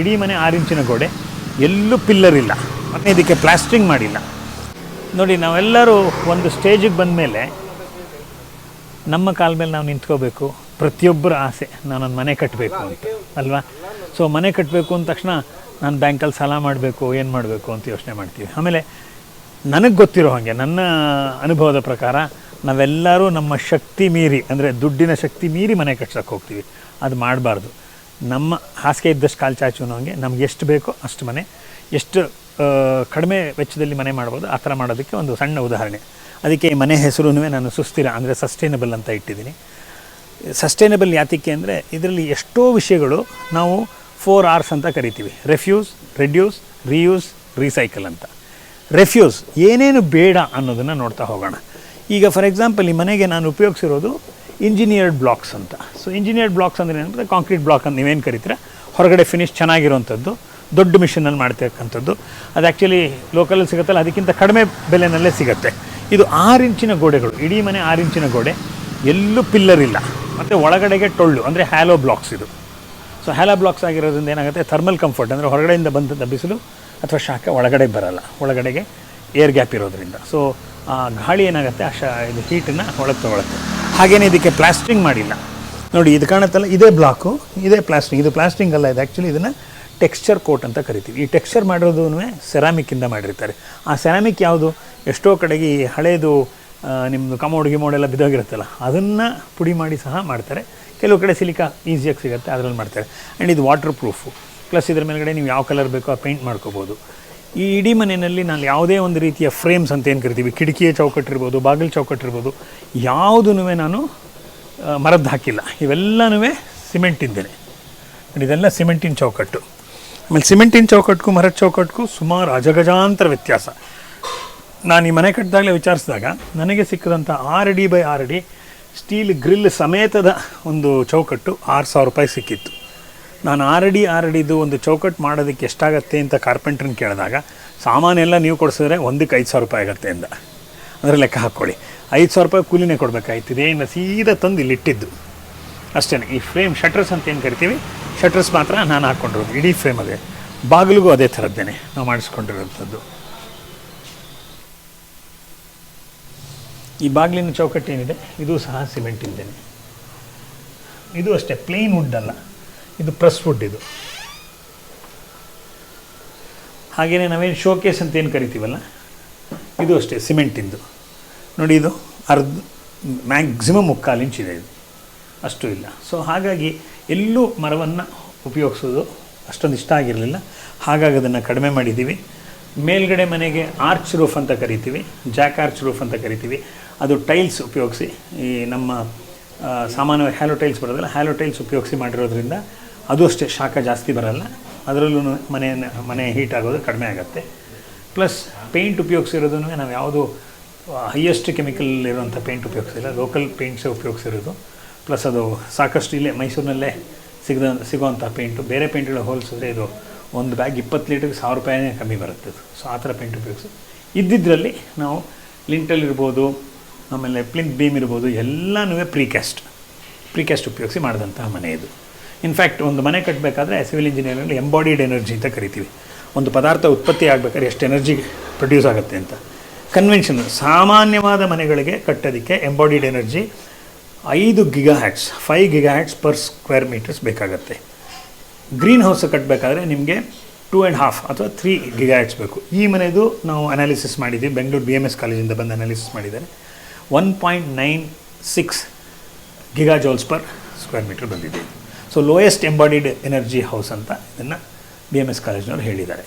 ಇಡೀ ಮನೆ ಆರು ಇಂಚಿನ ಗೋಡೆ, ಎಲ್ಲೂ ಪಿಲ್ಲರ್ ಇಲ್ಲ. ಮತ್ತು ಇದಕ್ಕೆ ಪ್ಲಾಸ್ಟ್ರಿಂಗ್ ಮಾಡಿಲ್ಲ. ನೋಡಿ, ನಾವೆಲ್ಲರೂ ಒಂದು ಸ್ಟೇಜಿಗೆ ಬಂದ ಮೇಲೆ ನಮ್ಮ ಕಾಲ ಮೇಲೆ ನಾವು ನಿಂತ್ಕೋಬೇಕು. ಪ್ರತಿಯೊಬ್ಬರ ಆಸೆ, ನಾನೊಂದು ಮನೆ ಕಟ್ಟಬೇಕು ಅಂತ, ಅಲ್ವಾ? ಸೊ ಮನೆ ಕಟ್ಟಬೇಕು ಅಂದ ತಕ್ಷಣ ನಾನು ಬ್ಯಾಂಕಲ್ಲಿ ಸಾಲ ಮಾಡಬೇಕು, ಏನು ಮಾಡಬೇಕು ಅಂತ ಯೋಚನೆ ಮಾಡ್ತೀವಿ. ಆಮೇಲೆ ನನಗೆ ಗೊತ್ತಿರೋ ಹಾಗೆ, ನನ್ನ ಅನುಭವದ ಪ್ರಕಾರ ನಾವೆಲ್ಲರೂ ನಮ್ಮ ಶಕ್ತಿ ಮೀರಿ, ಅಂದರೆ ದುಡ್ಡಿನ ಶಕ್ತಿ ಮೀರಿ ಮನೆ ಕಟ್ಸೋಕ್ಕೆ ಹೋಗ್ತೀವಿ. ಅದು ಮಾಡಬಾರ್ದು. ನಮ್ಮ ಹಾಸಿಗೆ ಇದ್ದಷ್ಟು ಕಾಲು ಚಾಚು ನಮಗೆ ನಮ್ಗೆ ಎಷ್ಟು ಬೇಕೋ ಅಷ್ಟು ಮನೆ. ಎಷ್ಟು ಕಡಿಮೆ ವೆಚ್ಚದಲ್ಲಿ ಮನೆ ಮಾಡ್ಬೋದು, ಆ ಥರ ಮಾಡೋದಕ್ಕೆ ಒಂದು ಸಣ್ಣ ಉದಾಹರಣೆ. ಅದಕ್ಕೆ ಈ ಮನೆ ಹೆಸರು ನಾನು ಸುಸ್ಥಿರ, ಅಂದರೆ ಸಸ್ಟೈನಬಲ್ ಅಂತ ಇಟ್ಟಿದ್ದೀನಿ. ಸಸ್ಟೈನಬಲ್ ಯಾತಿಕೆ ಅಂದರೆ ಇದರಲ್ಲಿ ಎಷ್ಟೋ ವಿಷಯಗಳು ನಾವು ಫೋರ್ ಆರ್ಸ್ ಅಂತ ಕರಿತೀವಿ. ರೆಫ್ಯೂಸ್ ರೆಡ್ಯೂಸ್ ರೀಯೂಸ್ ರೀಸೈಕಲ್ ಅಂತ. ರೆಫ್ಯೂಸ್ ಏನೇನು ಬೇಡ ಅನ್ನೋದನ್ನು ನೋಡ್ತಾ ಹೋಗೋಣ. ಈಗ ಫಾರ್ ಎಕ್ಸಾಂಪಲ್ ಈ ಮನೆಗೆ ನಾನು ಉಪಯೋಗಿಸಿರೋದು ಇಂಜಿನಿಯರ್ಡ್ ಬ್ಲಾಕ್ಸ್ ಅಂತ. ಸೊ ಇಂಜಿನಿಯರ್ಡ್ ಬ್ಲಾಕ್ಸ್ ಅಂದರೆ ಏನಂದರೆ ಕಾಂಕ್ರೀಟ್ ಬ್ಲಾಕ್ ಅಂತ ನೀವೇನು ಕರಿತೀರ? ಹೊರಗಡೆ ಫಿನಿಶ್ ಚೆನ್ನಾಗಿರುವಂಥದ್ದು, ದೊಡ್ಡ ಮಿಷಿನಲ್ಲಿ ಮಾಡ್ತಕ್ಕಂಥದ್ದು ಅದು ಆ್ಯಕ್ಚುಲಿ ಲೋಕಲಲ್ಲಿ ಸಿಗುತ್ತಲ್ಲ, ಅದಕ್ಕಿಂತ ಕಡಿಮೆ ಬೆಲೆನಲ್ಲೇ ಸಿಗುತ್ತೆ. ಇದು ಆರು ಇಂಚಿನ ಗೋಡೆಗಳು, ಇಡೀ ಮನೆ ಆರು ಇಂಚಿನ ಗೋಡೆ, ಎಲ್ಲೂ ಪಿಲ್ಲರ್ ಇಲ್ಲ. ಮತ್ತು ಒಳಗಡೆಗೆ ಟೊಳ್ಳು, ಅಂದರೆ ಹ್ಯಾಲೋ ಬ್ಲಾಕ್ಸ್ ಇದು. ಸೊ ಹ್ಯಾಲೋ ಬ್ಲಾಕ್ಸ್ ಆಗಿರೋದ್ರಿಂದ ಏನಾಗುತ್ತೆ? ಥರ್ಮಲ್ ಕಂಫರ್ಟ್ ಅಂದರೆ ಹೊರಗಡೆಯಿಂದ ಬಂದಂಥ ಬಿಸಿಲು ಅಥವಾ ಶಾಖ ಒಳಗಡೆ ಬರಲ್ಲ. ಒಳಗಡೆಗೆ ಏರ್ ಗ್ಯಾಪ್ ಇರೋದ್ರಿಂದ. ಸೊ ಗಾಳಿ ಏನಾಗುತ್ತೆ? ಆ ಶಾ, ಇದು ಹೀಟನ್ನು ಒಳಗೆ ತಗೊಳುತ್ತೆ. ಹಾಗೆಯೇ ಇದಕ್ಕೆ ಪ್ಲಾಸ್ಟ್ರಿಂಗ್ ಮಾಡಿಲ್ಲ. ನೋಡಿ, ಇದು ಕಾಣುತ್ತಲ್ಲ, ಇದೇ ಬ್ಲಾಕು, ಇದೇ ಪ್ಲಾಸ್ಟಿಂಗ್ ಇದು ಪ್ಲಾಸ್ಟಿಂಗ್ ಅಲ್ಲ, ಇದು ಆ್ಯಕ್ಚುಲಿ ಇದನ್ನು ಟೆಕ್ಸ್ಚರ್ ಕೋಟ್ ಅಂತ ಕರಿತೀವಿ. ಈ ಟೆಕ್ಸ್ಚರ್ ಮಾಡಿರೋದು ಸೆರಾಮಿಕ್ಕಿಂದ ಮಾಡಿರ್ತಾರೆ. ಆ ಸೆರಾಮಿಕ್ ಯಾವುದು? ಎಷ್ಟೋ ಕಡೆಗೆ ಈ ಹಳೇದು ನಿಮ್ಮದು ಕಮೋಡ್, ಗಿಮೋಡ್ ಎಲ್ಲ ಬಿದ್ದೋಗಿರುತ್ತಲ್ಲ, ಅದನ್ನು ಪುಡಿ ಮಾಡಿ ಸಹ ಮಾಡ್ತಾರೆ. ಕೆಲವು ಕಡೆ ಸಿಲಿಕಾ ಈಸಿಯಾಗಿ ಸಿಗುತ್ತೆ, ಅದರಲ್ಲಿ ಮಾಡ್ತಾರೆ. ಆ್ಯಂಡ್ ಇದು ವಾಟರ್ ಪ್ರೂಫು ಪ್ಲಸ್ ಇದ್ರ ಮೇಲ್ಗಡೆ ನೀವು ಯಾವ ಕಲರ್ ಬೇಕೋ, ಆ ಪೇಂಟ್ ಮಾಡ್ಕೋಬೋದು. ಈ ಇಡೀ ಮನೆಯಲ್ಲಿ ನಾನು ಯಾವುದೇ ಒಂದು ರೀತಿಯ ಫ್ರೇಮ್ಸ್ ಅಂತ ಏನು ಕರಿತೀವಿ? ಕಿಟಕಿಯ ಚೌಕಟ್ಟಿರ್ಬೋದು ಬಾಗಿಲು ಚೌಕಟ್ಟಿರ್ಬೋದು ಯಾವುದೂ ನಾನು ಮರದ್ದು ಹಾಕಿಲ್ಲ. ಇವೆಲ್ಲನೂ ಸಿಮೆಂಟಿಂದೇನೆ ಇದೆಲ್ಲ ಸಿಮೆಂಟಿನ ಚೌಕಟ್ಟು. ಆಮೇಲೆ ಸಿಮೆಂಟಿನ ಚೌಕಟ್ಟಿಗೂ ಮರದ ಚೌಕಟ್ಟಿಗೂ ಸುಮಾರು ಅಜಗಜಾಂತರ ವ್ಯತ್ಯಾಸ. ನಾನು ಈ ಮನೆ ಕಟ್ಟಿದಾಗಲೇ ವಿಚಾರಿಸಿದಾಗ, ನನಗೆ ಸಿಕ್ಕಿದಂಥ ಆರು ಅಡಿ ಬೈ ಆರು ಅಡಿ ಸ್ಟೀಲ್ ಗ್ರಿಲ್ ಸಮೇತದ ಒಂದು ಚೌಕಟ್ಟು ಆರು ಸಾವಿರ ರೂಪಾಯಿ ಸಿಕ್ಕಿತ್ತು. ನಾನು ಆರಡಿ ಆರಡಿದು ಒಂದು ಚೌಕಟ್ಟು ಮಾಡೋದಕ್ಕೆ ಎಷ್ಟಾಗತ್ತೆ ಅಂತ ಕಾರ್ಪೆಂಟ್ರನ್ನ ಕೇಳಿದಾಗ ಸಾಮಾನೆಲ್ಲ ನೀವು ಕೊಡಿಸಿದ್ರೆ ಒಂದಕ್ಕೆ ಐದು ಸಾವಿರ ರೂಪಾಯಿ ಆಗುತ್ತೆ ಅಂದ ಅಂದರೆ ಲೆಕ್ಕ ಹಾಕ್ಕೊಳ್ಳಿ ಐದು ಸಾವಿರ ರೂಪಾಯಿ ಕೂಲಿನೇ ಕೊಡಬೇಕಾಯ್ತು. ಇದೇನು ಸೀದಾ ತಂದು ಇಲ್ಲಿಟ್ಟಿದ್ದು ಅಷ್ಟೇ ಈ ಫ್ರೇಮ್ ಶಟ್ರಸ್ ಅಂತ ಏನು ಕರಿತೀವಿ? ಶಟ್ರಸ್ ಮಾತ್ರ ನಾನು ಹಾಕ್ಕೊಂಡಿರೋದು ಇಡೀ ಫ್ರೇಮ್ ಅದೇ. ಬಾಗಿಲಿಗೂ ಅದೇ ಥರದ್ದೇನೆ ನಾವು ಮಾಡಿಸ್ಕೊಂಡಿರೋಂಥದ್ದು. ಈ ಬಾಗಿಲಿನ ಚೌಕಟ್ಟು ಏನಿದೆ ಇದು ಸಹ ಸಿಮೆಂಟಿಂದೇನೆ. ಇದು ಅಷ್ಟೇ, ಪ್ಲೇನ್ ವುಡ್ ಅಲ್ಲ. ಇದು ಪ್ರೆಸ್ ಫುಡ್ ಇದು. ಹಾಗೆಯೇ ನಾವೇನು ಶೋಕೇಸ್ ಅಂತ ಏನು ಕರಿತೀವಲ್ಲ? ಇದು ಅಷ್ಟೇ, ಸಿಮೆಂಟಿಂದು. ನೋಡಿ ಇದು ಅರ್ಧ ಮ್ಯಾಕ್ಸಿಮಮ್ ಮುಕ್ಕಾಲು ಇಂಚ್ ಇದೆ ಅಷ್ಟು ಇಲ್ಲ. ಸೊ ಹಾಗಾಗಿ ಎಲ್ಲೂ ಮರವನ್ನು ಉಪಯೋಗಿಸೋದು ಅಷ್ಟೊಂದು ಇಷ್ಟ ಆಗಿರಲಿಲ್ಲ. ಹಾಗಾಗಿ ಅದನ್ನು ಕಡಿಮೆ ಮಾಡಿದ್ದೀವಿ ಮೇಲ್ಗಡೆ ಮನೆಗೆ ಆರ್ಚ್ ರೂಫ್ ಅಂತ ಕರಿತೀವಿ. ಜಾಕ್ ಆರ್ಚ್ ರೂಫ್ ಅಂತ ಕರಿತೀವಿ. ಅದು ಟೈಲ್ಸ್ ಉಪಯೋಗಿಸಿ ಈ ನಮ್ಮ ಸಾಮಾನ್ಯವಾಗಿ ಹ್ಯಾಲೋ ಟೈಲ್ಸ್ ಬರೋದಿಲ್ಲ ಹ್ಯಾಲೋ ಟೈಲ್ಸ್ ಉಪಯೋಗಿಸಿ ಮಾಡಿರೋದ್ರಿಂದ ಅದು ಅಷ್ಟೇ, ಶಾಖ ಜಾಸ್ತಿ ಬರಲ್ಲ. ಅದರಲ್ಲೂ ಮನೆ ಮನೆ ಹೀಟ್ ಆಗೋದು ಕಡಿಮೆ ಆಗುತ್ತೆ. ಪ್ಲಸ್ ಪೇಂಟ್ ಉಪಯೋಗಿಸಿರೋದನ್ನು ನಾವು ಯಾವುದು ಹೈಯೆಸ್ಟ್ ಕೆಮಿಕಲ್ ಇರುವಂಥ ಪೇಂಟ್ ಉಪಯೋಗಿಸಿಲ್ಲ ಲೋಕಲ್ ಪೇಂಟ್ಸೇ ಉಪಯೋಗಿಸಿರೋದು. ಪ್ಲಸ್ ಅದು ಸಾಕಷ್ಟು ಇಲ್ಲೇ, ಮೈಸೂರಿನಲ್ಲೇ ಸಿಗದ ಸಿಗೋವಂಥ ಪೇಂಟು ಬೇರೆ ಪೇಂಟ್ಗಳು ಹೋಲಿಸಿದ್ರೆ ಇದು ಒಂದು ಬ್ಯಾಗ್ ಇಪ್ಪತ್ತು ಲೀಟ್ರಿಗೆ ಸಾವಿರ ರೂಪಾಯಿನೇ ಕಮ್ಮಿ ಬರುತ್ತೆ ಅದು. ಸೊ ಆ ಥರ ಪೇಂಟ್ ಉಪಯೋಗಿಸಿ. ಇದ್ದಿದ್ರಲ್ಲಿ ನಾವು ಲಿಂಟಲ್ ಇರ್ಬೋದು, ಆಮೇಲೆ ಪ್ಲಿಂತ್ ಬೀಮ್ ಇರ್ಬೋದು ಎಲ್ಲನೂ ಪ್ರೀಕ್ಯಾಸ್ಟ್ ಪ್ರೀಕ್ಯಾಸ್ಟ್ ಉಪಯೋಗಿಸಿ ಮಾಡಿದಂತಹ ಮನೆ ಇದು. ಇನ್ಫ್ಯಾಕ್ಟ್ ಒಂದು ಮನೆ ಕಟ್ಟಬೇಕಾದ್ರೆ ಸಿವಿಲ್ ಇಂಜಿನಿಯರಿಂಗ್ ಎಂಬಾಡಿಡ್ ಎನರ್ಜಿ ಅಂತ ಕರಿತೀವಿ. ಒಂದು ಪದಾರ್ಥ ಉತ್ಪತ್ತಿ ಆಗಬೇಕಾದ್ರೆ ಎಷ್ಟು ಎನರ್ಜಿ ಪ್ರೊಡ್ಯೂಸ್ ಆಗುತ್ತೆ ಅಂತ. ಕನ್ವೆನ್ಷನ್ ಸಾಮಾನ್ಯವಾದ ಮನೆಗಳಿಗೆ ಕಟ್ಟೋದಕ್ಕೆ ಎಂಬಾಡಿಡ್ ಎನರ್ಜಿ ಐದು giga watts five giga watts per square metres ಬೇಕಾಗುತ್ತೆ. ಗ್ರೀನ್ ಹೌಸ್ ಕಟ್ಟಬೇಕಾದ್ರೆ ನಿಮಗೆ ಟೂ ಆ್ಯಂಡ್ ಹಾಫ್ ಅಥವಾ ತ್ರೀ ಗಿಗಾ ಹ್ಯಾಟ್ಸ್ ಬೇಕು. ಈ ಮನೆಯದು ನಾವು ಅನಾಲಿಸಿಸ್ ಮಾಡಿದ್ದೀವಿ ಬೆಂಗಳೂರು ಬಿ ಎಂ ಎಸ್ ಕಾಲೇಜಿಂದ ಬಂದು ಅನಾಲಿಸಿಸ್ ಮಾಡಿದ್ದಾರೆ. One point nine six giga joules per square metre ಬಂದಿದೆ. So lowest embodied energy house ಅಂತ ಇದನ್ನು ಬಿ ಎಂ ಎಸ್ ಕಾಲೇಜ್ನವರು ಹೇಳಿದ್ದಾರೆ.